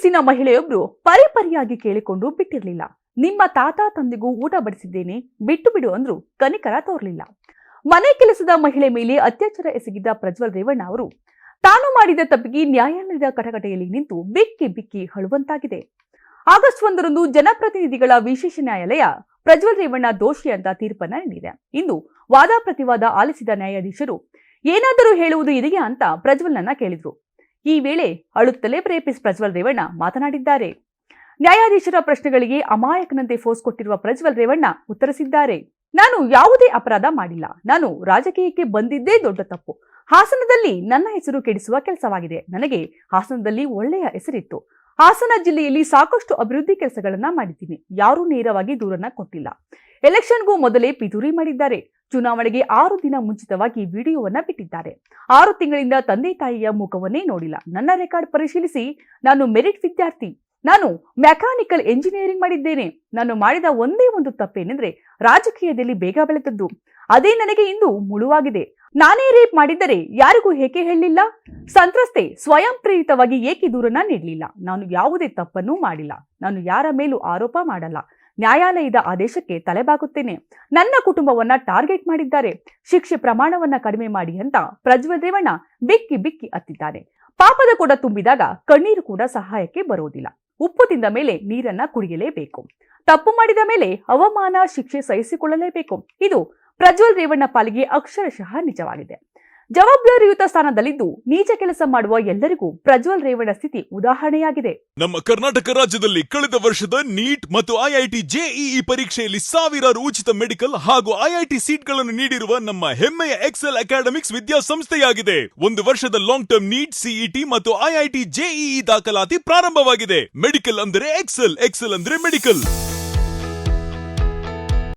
ವಯಸ್ಸಿನ ಮಹಿಳೆಯೊಬ್ರು ಪರಿಪರಿಯಾಗಿ ಕೇಳಿಕೊಂಡು ಬಿಟ್ಟಿರ್ಲಿಲ್ಲ. ನಿಮ್ಮ ತಾತ ತಂದೆಗೂ ಊಟ ಬಡಿಸಿದ್ದೇನೆ, ಬಿಟ್ಟು ಬಿಡು ಅಂದ್ರು ಕನಿಕರ ತೋರ್ಲಿಲ್ಲ. ಮನೆ ಕೆಲಸದ ಮಹಿಳೆ ಮೇಲೆ ಅತ್ಯಾಚಾರ ಎಸಗಿದ್ದ ಪ್ರಜ್ವಲ್ ರೇವಣ್ಣ ಅವರು, ತಾನು ಮಾಡಿದ ತಪ್ಪಿಗೆ ನ್ಯಾಯಾಲಯದ ಕಟಕಟೆಯಲ್ಲಿ ನಿಂತು ಬಿಕ್ಕಿ ಬಿಕ್ಕಿ ಹಳುವಂತಾಗಿದೆ ಆಗಸ್ಟ್ ಒಂದರಂದು ಜನಪ್ರತಿನಿಧಿಗಳ ವಿಶೇಷ ನ್ಯಾಯಾಲಯ ಪ್ರಜ್ವಲ್ ರೇವಣ್ಣ ದೋಷಿ ಅಂತ ತೀರ್ಪನ್ನ ನೀಡಿದೆ. ಇಂದು ವಾದ ಪ್ರತಿವಾದ ಆಲಿಸಿದ ನ್ಯಾಯಾಧೀಶರು, ಏನಾದರೂ ಹೇಳುವುದು ಇದೆಯಾ ಅಂತ ಪ್ರಜ್ವಲ್ನನ್ನ ಕೇಳಿದ್ರು. ಈ ವೇಳೆ ಅಳುತ್ತಲೇ ಪ್ರೇಪಿಸ್ ಪ್ರಜ್ವಲ್ ರೇವಣ್ಣ ಮಾತನಾಡಿದ್ದಾರೆ. ನ್ಯಾಯಾಧೀಶರ ಪ್ರಶ್ನೆಗಳಿಗೆ ಅಮಾಯಕನಂತೆ ಫೋಸ್ ಕೊಟ್ಟಿರುವ ಪ್ರಜ್ವಲ್ ರೇವಣ್ಣ ಉತ್ತರಿಸಿದ್ದಾರೆ. ನಾನು ಯಾವುದೇ ಅಪರಾಧ ಮಾಡಿಲ್ಲ. ನಾನು ರಾಜಕೀಯಕ್ಕೆ ಬಂದಿದ್ದೇ ದೊಡ್ಡ ತಪ್ಪು. ಹಾಸನದಲ್ಲಿ ನನ್ನ ಹೆಸರು ಕೆಡಿಸುವ ಕೆಲಸವಾಗಿದೆ. ನನಗೆ ಹಾಸನದಲ್ಲಿ ಒಳ್ಳೆಯ ಹೆಸರಿತ್ತು. ಹಾಸನ ಜಿಲ್ಲೆಯಲ್ಲಿ ಸಾಕಷ್ಟು ಅಭಿವೃದ್ಧಿ ಕೆಲಸಗಳನ್ನ ಮಾಡಿದ್ದೀನಿ. ಯಾರೂ ನೇರವಾಗಿ ದೂರನ್ನ ಕೊಟ್ಟಿಲ್ಲ. ಎಲೆಕ್ಷನ್ಗೂ ಮೊದಲೇ ಪಿತೂರಿ ಮಾಡಿದ್ದಾರೆ. ಚುನಾವಣೆಗೆ ಆರು ದಿನ ಮುಂಚಿತವಾಗಿ ವಿಡಿಯೋವನ್ನ ಬಿಟ್ಟಿದ್ದಾರೆ. ಆರು ತಿಂಗಳಿಂದ ತಂದೆ ತಾಯಿಯ ಮುಖವನ್ನೇ ನೋಡಿಲ್ಲ. ನನ್ನ ರೆಕಾರ್ಡ್ ಪರಿಶೀಲಿಸಿ ನಾನು ಮೆರಿಟ್ ವಿದ್ಯಾರ್ಥಿ. ನಾನು ಮೆಕ್ಯಾನಿಕಲ್ ಎಂಜಿನಿಯರಿಂಗ್ ಮಾಡಿದ್ದೇನೆ. ನಾನು ಮಾಡಿದ ಒಂದೇ ಒಂದು ತಪ್ಪೇನೆಂದ್ರೆ ರಾಜಕೀಯದಲ್ಲಿ ಬೇಗ ಬೆಳೆದದ್ದು. ಅದೇ ನನಗೆ ಇಂದು ಮುಳುವಾಗಿದೆ. ನಾನೇ ರೇಪ್ ಮಾಡಿದ್ದರೆ ಯಾರಿಗೂ ಏಕೆ ಹೇಳಲಿಲ್ಲ ಸಂತ್ರಸ್ತೆ ಸ್ವಯಂ ಪ್ರೇರಿತವಾಗಿ ಏಕೆ ದೂರನ ನೀಡಲಿಲ್ಲ? ನಾನು ಯಾವುದೇ ತಪ್ಪನ್ನೂ ಮಾಡಿಲ್ಲ. ನಾನು ಯಾರ ಮೇಲೂ ಆರೋಪ ಮಾಡಲ್ಲ. ನ್ಯಾಯಾಲಯದ ಆದೇಶಕ್ಕೆ ತಲೆಬಾಗುತ್ತೇನೆ. ನನ್ನ ಕುಟುಂಬವನ್ನ ಟಾರ್ಗೆಟ್ ಮಾಡಿದ್ದಾರೆ. ಶಿಕ್ಷೆ ಪ್ರಮಾಣವನ್ನ ಕಡಿಮೆ ಮಾಡಿ ಅಂತ ಪ್ರಜ್ವಲ್ ರೇವಣ್ಣ ಬಿಕ್ಕಿ ಬಿಕ್ಕಿ ಅತ್ತಿದ್ದಾರೆ ಪಾಪದ ಕೂಡ ತುಂಬಿದಾಗ ಕಣ್ಣೀರು ಕೂಡ ಸಹಾಯಕ್ಕೆ ಬರೋದಿಲ್ಲ. ಉಪ್ಪು ತಿಂದ ಮೇಲೆ ನೀರನ್ನ ಕುಡಿಯಲೇಬೇಕು. ತಪ್ಪು ಮಾಡಿದ ಮೇಲೆ ಅವಮಾನ, ಶಿಕ್ಷೆ ಸಹಿಸಿಕೊಳ್ಳಲೇಬೇಕು. ಇದು ಪ್ರಜ್ವಲ್ ರೇವಣ್ಣ ಪಾಲಿಗೆ ಅಕ್ಷರಶಃ ನಿಜವಾಗಿದೆ. ಜವಾಬ್ದಾರಿಯುತ ಸ್ಥಾನದಲ್ಲಿದ್ದು ನೀಚ ಕೆಲಸ ಮಾಡುವ ಎಲ್ಲರಿಗೂ ಪ್ರಜ್ವಲ್ ರೇವಣ್ಣ ಸ್ಥಿತಿ ಉದಾಹರಣೆಯಾಗಿದೆ. ನಮ್ಮ ಕರ್ನಾಟಕ ರಾಜ್ಯದಲ್ಲಿ ಕಳೆದ ವರ್ಷದ ನೀಟ್ ಮತ್ತು ಐಐಟಿ ಜೆಇಇ ಪರೀಕ್ಷೆಯಲ್ಲಿ ಸಾವಿರಾರು ಉಚಿತ ಮೆಡಿಕಲ್ ಹಾಗೂ ಐಐಟಿ ಸೀಟ್ಗಳನ್ನು ನೀಡಿರುವ ನಮ್ಮ ಹೆಮ್ಮೆಯ ಎಕ್ಸೆಲ್ ಅಕಾಡೆಮಿಕ್ಸ್ ವಿದ್ಯಾಸಂಸ್ಥೆಯಾಗಿದೆ. ಒಂದು ವರ್ಷದ ಲಾಂಗ್ ಟರ್ಮ್ ನೀಟ್, ಸಿಇಟಿ ಮತ್ತು ಐಐಟಿ ಜೆಇಇ ದಾಖಲಾತಿ ಪ್ರಾರಂಭವಾಗಿದೆ. ಮೆಡಿಕಲ್ ಅಂದರೆ ಎಕ್ಸೆಲ್ ಎಕ್ಸೆಲ್ ಅಂದ್ರೆ ಮೆಡಿಕಲ್.